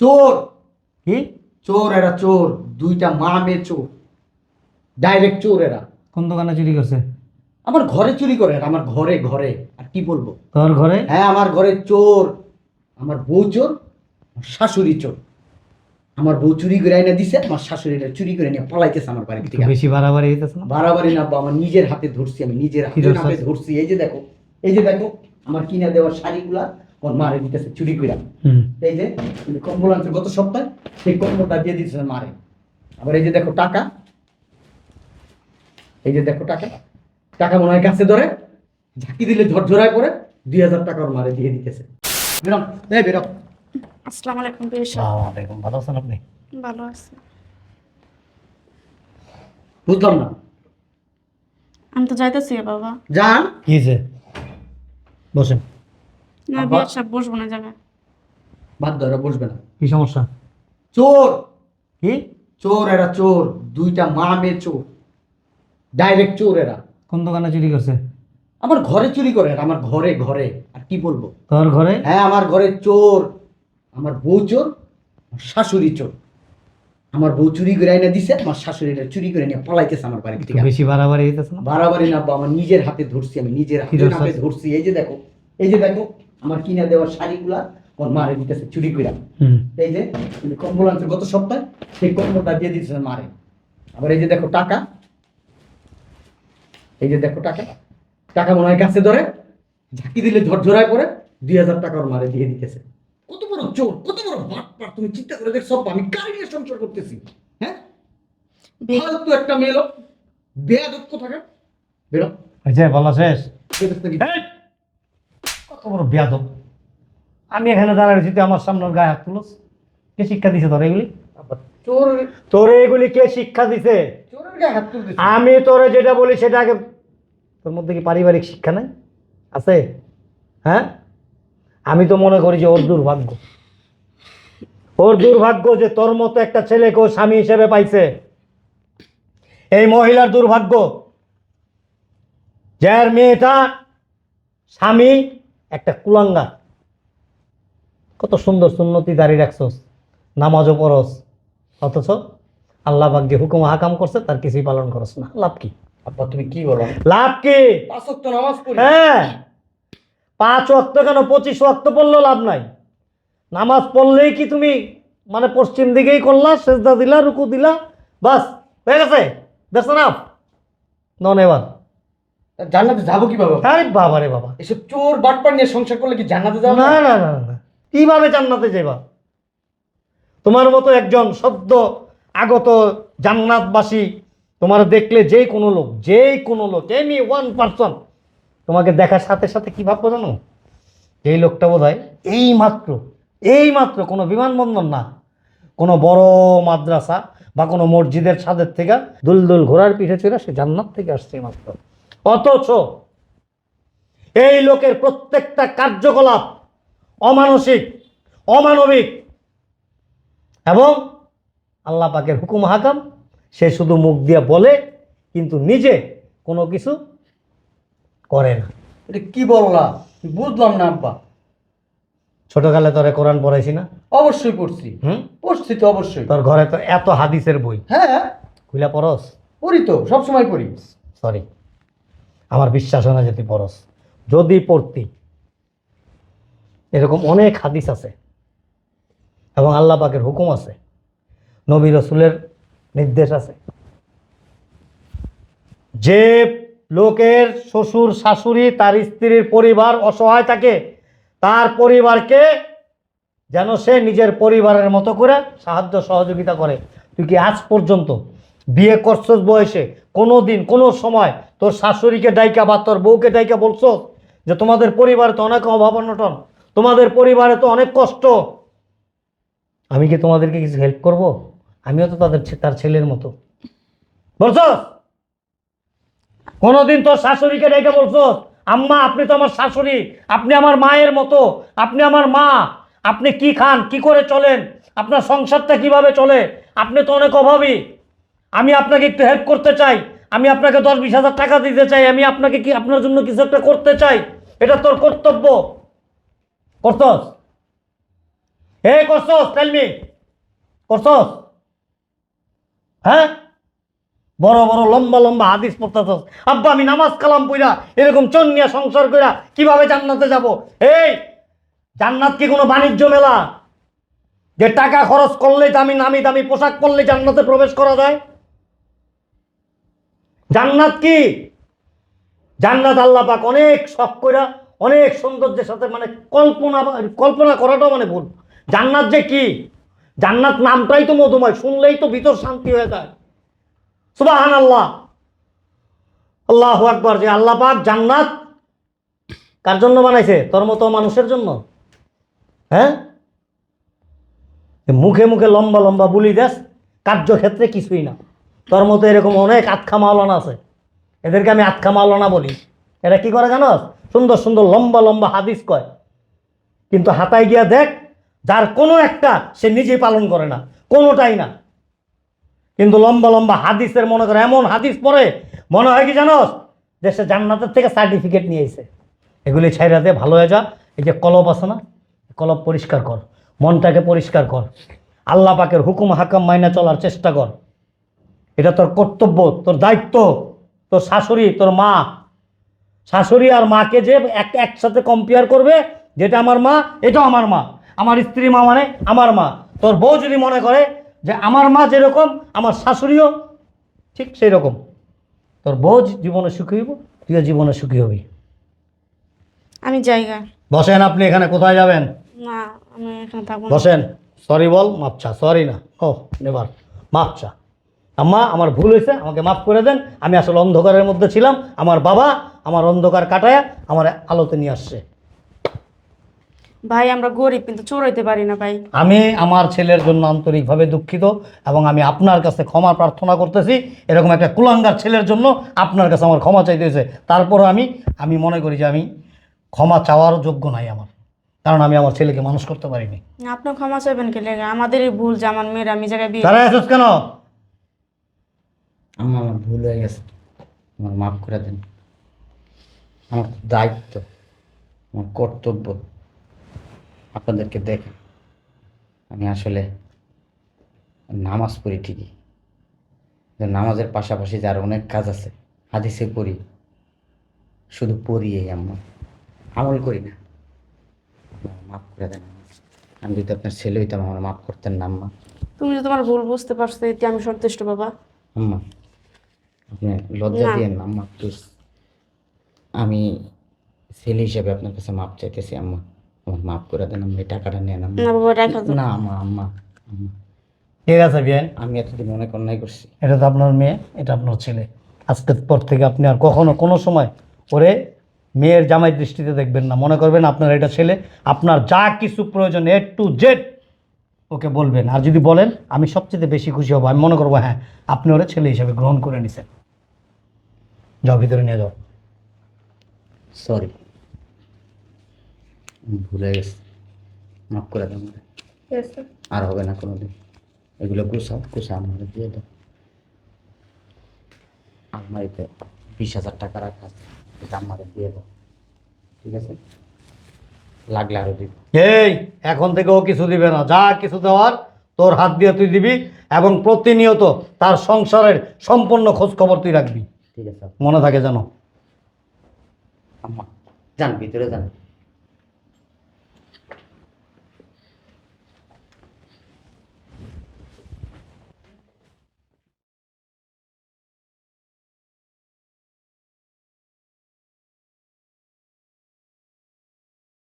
চোর। কি? চোর এরা চোর। দুইটা মা মেয়ে চোর। ডাইরেক্ট চোর এরা। কোন দোকানে চুরি করছে? আমার ঘরে চুরি করে এরা আমার ঘরে ঘরে। আর কি বলব? তোর ঘরে? হ্যাঁ আমার ঘরে চোর। আমার বউ চোর আমার শাশুড়ি চোর। আমার বউ চুরি করে এনে দিছে আমার শাশুড়িটা চুরি করে নিয়ে পালাইতেছে আমার বাড়ি থেকে বেশি বাড়াবাড়ি হইতেছে না? বাড়াবাড়ি না আমার নিজের হাতে ধরছি আমি নিজের হাতে ধরছি। এই যে দেখো এই যে দেখো আমার কিনা দেওয়ার শাড়িগুলা ওর মারে দিতেছে চুরি হুম। এই যে কম্বল আনছে গত সপ্তাহে সেই কম্বলটা দিয়ে দিচ্ছে মারে আবার এই যে দেখো টাকা। এই যে দেখো টাকা। টাকা মনে হয় কাছে ধরে ঝাঁকি দিলে ঝরঝরায় পড়ে দুই হাজার টাকা ওর মারে দিয়ে দিতেছে। বেরো এই বেরো। আসসালামু আলাইকুম পীর সাহেব ভালো আছেন আপনি? ভালো আছি। বুঝলাম না। আমি তো যাইতেছি বাবা। যান। কি বসেন। না বিয়ার সাহেব বসবো না জায়গায় বাধ্য এরা বসবে না। কি সমস্যা? চোর! কি? চোর এরা চোর। দুইটা মা মেয়ে চোর। ডাইরেক্ট চোর এরা। কোন দোকানে চুরি করছে? আমার ঘরে চুরি করে এরা আমার ঘরে ঘরে। আর কি বলব? তোর ঘরে? হ্যাঁ আমার ঘরে চোর। আমার বউ চোর আমার শাশুড়ি চোর। আমার বউ চুরি করে এনে দিছে আমার শাশুড়িটা চুরি করে নিয়ে পালাইতেছে আমার বাড়ি থেকে বেশি বাড়াবাড়ি হইতেছে না? বাড়াবাড়ি না আমার নিজের হাতে ধরছি আমি নিজের হাতে ধরছি। এই যে দেখো এই যে দেখো আমার কিনা দেওয়ার শাড়িগুলা ওর মারে দিতেছে চুরি করে এই যে কম্বল আনছে গত সপ্তাহে সেই কম্বলটা দিয়ে দিচ্ছে মারে। আবার এই যে দেখো টাকা। এই যে দেখো টাকা। টাকা মনে হয় কাছে ধরে ঝাঁকি দিলে ঝরঝরায় পড়ে দুই হাজার টাকা ওর মারে দিয়ে দিতেছে। কত বড় চোর কত বড় বাটপার তুমি চিন্তা করে দেখছ আমি কার নিয়ে সংসার করতেছি? হ্যাঁ? ফালতু একটা মেয়ে লোক। বেয়াদব কোথাকার? বেরো। হয়েছে বলা শেষ বেরোস নাকি? এই! কত বড় বিয়াদব। আমি এখানে দাঁড়ায় তুই আমার সামনে গায়ে হাত তুলস। কে শিক্ষা দিছে তোর এগুলি? চোর তোর এগুলি কে শিক্ষা দিছে? আমি তোরে যেটা বলি সেটা আগে তোর মধ্যে কি পারিবারিক শিক্ষা নাই? আছে? হ্যাঁ? আমি তো মনে করি যে ওর দুর্ভাগ্য। ওর দুর্ভাগ্য যে তোর মতো একটা ছেলেকে ও স্বামী হিসেবে পাইছে। এই মহিলার দুর্ভাগ্য। যার মেয়েটা স্বামী একটা কুলাঙ্গা। কত সুন্দর সুন্নতি দাঁড়িয়ে রাখছস নামাজও পড়স অথচ আল্লাহ ভাগ্যে হুকুম হাকাম করছে তার কিছুই পালন করস না। লাভ কি? আব্বা তুমি কি বলো? লাভ কি? পাঁচ ওয়াক্ত নামাজ পড়ি। হ্যাঁ। পাঁচ ওয়াক্ত কেন? পঁচিশ ওয়াক্ত পড়লেও লাভ নাই। নামাজ পড়লেই কি তুমি মানে পশ্চিম দিকেই করলা সেজদা দিলা রুকু দিলা বাস হয়ে গেছে? দেখছ না নন এবার। জান্নাতে যাব কীভাবে? আরে বাবা রে বাবা। এসব চোর বাটপার নিয়ে সংসার করলে কি জান্নাতে যাব? না না না না কীভাবে জান্নাতে যাইবা? তোমার মতো একজন সদ্য আগত জান্নাতবাসী তোমার দেখলে যেই কোনো লোক যেই কোনো লোক এনি ওয়ান পার্সন তোমাকে দেখার সাথে সাথে কি ভাববো জানো? এই লোকটা বোধ হয় এই মাত্র এই মাত্র কোনো বিমানবন্দর না কোনো বড় মাদ্রাসা বা কোনো মসজিদের ছাদের থেকে দুল দুল ঘোড়ার পিঠে চড়ে সে জান্নাত থেকে আসছে মাত্র অথচ এই লোকের প্রত্যেকটা কার্যকলাপ অমানসিক অমানবিক এবং আল্লাহ পাকের হুকুম হাকাম সে শুধু মুখ দিয়ে বলে কিন্তু নিজে কোনো কিছু করে না। এটা কি বললা? বুঝলাম না আব্বা। ছোটকালে তোরে কোরআন পড়াইছি না? অবশ্যই পড়ছি। হুম? পড়ছি তো অবশ্যই। তোর ঘরে তো এত হাদিসের বই। হ্যাঁ। খুইলা পড়স? পড়ি তো সবসময় পড়ি। সরি আমার বিশ্বাস হয় না যে তুই পড়স যদি পড়তি। এরকম অনেক হাদিস আছে। এবং আল্লাহ পাকের হুকুম আছে। নবী রসুলের নির্দেশ আছে। যে লোকের শ্বশুর, শাশুড়ি, তার স্ত্রীর পরিবার অসহায় থাকে, তার পরিবারকে যেন সে নিজের পরিবারের মতো করে সাহায্য, সহযোগিতা করে। তুই কি আজ পর্যন্ত বিয়ে করছস বয়সে? কোনো দিন কোনো সময় তোর শাশুড়িকে ডাইকা বা তোর বউকে ডাইকা বলছো যে তোমাদের পরিবারে তো অনেক অভাব অনটন, তোমাদের পরিবারে তো অনেক কষ্ট। আমি কি তোমাদেরকে কিছু হেল্প করব? আমিও তো তাদের তার ছেলের মতো। বলছস কোনোদিন তোর শাশুড়িকে ডেকে বলছস আম্মা, আপনি তো আমার শাশুড়ি, আপনি আমার মায়ের মতো, আপনি আমার মা, আপনি কি খান, কি করে চলেন, আপনার সংসারটা কীভাবে চলে, আপনি তো অনেক অভাবী। আমি আপনাকে একটু হেল্প করতে চাই আমি আপনাকে দশ বিশ হাজার টাকা দিতে চাই, আমি আপনাকে কি আপনার জন্য কিছু একটা করতে চাই? এটা তোর কর্তব্য। করতস। হে করছস টেল মি করছস হ্যাঁ? বড় বড়, লম্বা লম্বা হাদিস পড়তেছস। আব্বা, আমি নামাজ কালাম পইরা এরকম চন্নিয়া সংসার কইরা কীভাবে জান্নাতে যাব? এই, জান্নাত কি কোনো বাণিজ্য মেলা? যে টাকা খরচ করলে দামি, নামি দামি পোশাক পরলে জান্নাতে প্রবেশ করা যায়? জান্নাত কি? জান্নাত আল্লাহ পাক অনেক শখ কইরা, অনেক সৌন্দর্যের সাথে মানে কল্পনা কল্পনা করাটাও মানে ভুল। জান্নাত যে কি? জান্নাত নামটাই তো মধুময়, শুনলেই তো ভিতর শান্তি হয়ে যায়। সুবাহান আল্লাহ আল্লাহ আকবর, যে আল্লাহ পাক জান্নাত কার জন্য বানাইছে? তোর মতো মানুষের জন্য। হ্যাঁ? মুখে মুখে লম্বা লম্বা বুলি দেশ কার্যক্ষেত্রে কিছুই না। তোর মতো এরকম অনেক আতখা মাওলানা আছে। এদেরকে আমি আতখা মাওলানা বলি। এরা কি করে জানো সুন্দর সুন্দর লম্বা লম্বা হাদিস কয়। কিন্তু হাতায় গিয়া দেখ, যার কোনো একটা সে নিজেই পালন করে না, কোনোটাই না। কিন্তু লম্বা লম্বা হাদিসের মনে করে এমন হাদিস পরে মনে হয় কি জানোস? যে সে জান্নাতের থেকে সার্টিফিকেট নিয়ে এসে এগুলি ছাইরা দে, ভালো হয়ে যা। এই যে কলব আছে না, কলব পরিষ্কার কর, মনটাকে পরিষ্কার কর। আল্লাহ পাকের হুকুম হাকাম মাইনা চলার চেষ্টা কর। এটা তোর কর্তব্য তোর দায়িত্ব তোর শাশুড়ি তোর মা। শাশুড়ি আর মাকে যে এক একসাথে কম্পেয়ার করবে যেটা আমার মা এটাও আমার মা। আমার স্ত্রী মা মানে আমার মা। তোর বউ যদি মনে করে যে আমার মা যেরকম আমার শাশুড়িও ঠিক সেই রকম তোর বউ জীবনে সুখী হইব তুইও জীবনে সুখী হবি। আমি জায়গা। বসেন আপনি এখানে কোথায় যাবেন? না আমি এখানে থাকব বসেন। সরি বল মাপ চা সরি না। ও নেবার মাপ চা আম্মা আমার ভুল হয়েছে আমাকে মাফ করে দেন। আমি আসলে অন্ধকারের মধ্যে ছিলাম। আমার বাবা আমার অন্ধকার কাটায় আমার আলোতে নিয়ে আসছে। ভাই আমরা গরিব কিন্তু চোর হইতে পারি না ভাই। আমি আমার ছেলের জন্য আন্তরিকভাবে দুঃখিত এবং আমি আপনার কাছে ক্ষমা প্রার্থনা করতেছি। এরকম একটা কুলাঙ্গার ছেলের জন্য আপনার কাছে আমার ক্ষমা চাইতে হয়েছে। তারপর আমি আমি মনে করি যে আমি ক্ষমা চাওয়ার যোগ্য নাই আমার। কারণ আমি আমার ছেলেকে মানুষ করতে পারিনি। আপনি ক্ষমা চাইবেন কে আমাদেরই ভুল যে আমার মেয়ের আমি জায়গায় বিয়ে তারা কেন? আমার আমার ভুল হয়ে গেছে। আমার মাফ করে দেন। আমার দায়িত্ব আমার কর্তব্য আপনাদেরকে দেখে। আমি আসলে নামাজ পড়ি ঠিকই। নামাজের পাশাপাশি যার অনেক কাজ আছে হাদিসে পড়ি। শুধু পড়ি এই আম্মা আমল করি না। মাফ করে দেন। আমি যদি আপনার ছেলে হইতাম আমার মাফ করতেন না আম্মা। তুমি যে তোমার ভুল বুঝতে পারছ এতে আমি সন্তুষ্ট বাবা। আম্মা। আপনি লজ্জা না। দিয়েন না আম্মা প্লিজ আমি ছেলে হিসেবে আপনার কাছে মাপ চাইতেছি আম্মা। আমার মাফ করে দেন এই টাকাটা নেন আম্মা। না বাবা রাখা। না আম্মা আম্মা আম্মা। ঠিক আছে বিয়েন আমি এতদিন অনেক অন্যায় করছি। এটা তো আপনার মেয়ে এটা আপনার ছেলে। আজকের পর থেকে আপনি আর কখনো কোনো সময় ওরে মেয়ের জামাই দৃষ্টিতে দেখবেন না। মনে করবেন আপনার এটা ছেলে আপনার যা কিছু প্রয়োজন এ টু জেড ওকে বলবেন। আর যদি বলেন আমি সবচেয়ে বেশি খুশি হব। আমি মনে করব হ্যাঁ আপনি ওরে ছেলে হিসেবে গ্রহণ করে নিছেন। যাও ভিতরে নিয়ে যাও। সরি ভুলে গেছি। মাফ করে দেন আর হবে না কোনোদিন। এগুলো গুছাও গুছা আমার দিয়ে দাও। আলমারিতে বিশ হাজার টাকা রাখা আছে। এটা আমার দিয়ে দাও। ঠিক আছে? লাগলে আরও দিব। এই এখন থেকে ও কিছু দিবে না। যা কিছু দেওয়ার তোর হাত দিয়ে তুই দিবি এবং প্রতিনিয়ত তার সংসারের সম্পূর্ণ খোঁজ খবর তুই রাখবি। ঠিক আছে। মনে থাকে জানো আম্মা যান ভিতরে যান।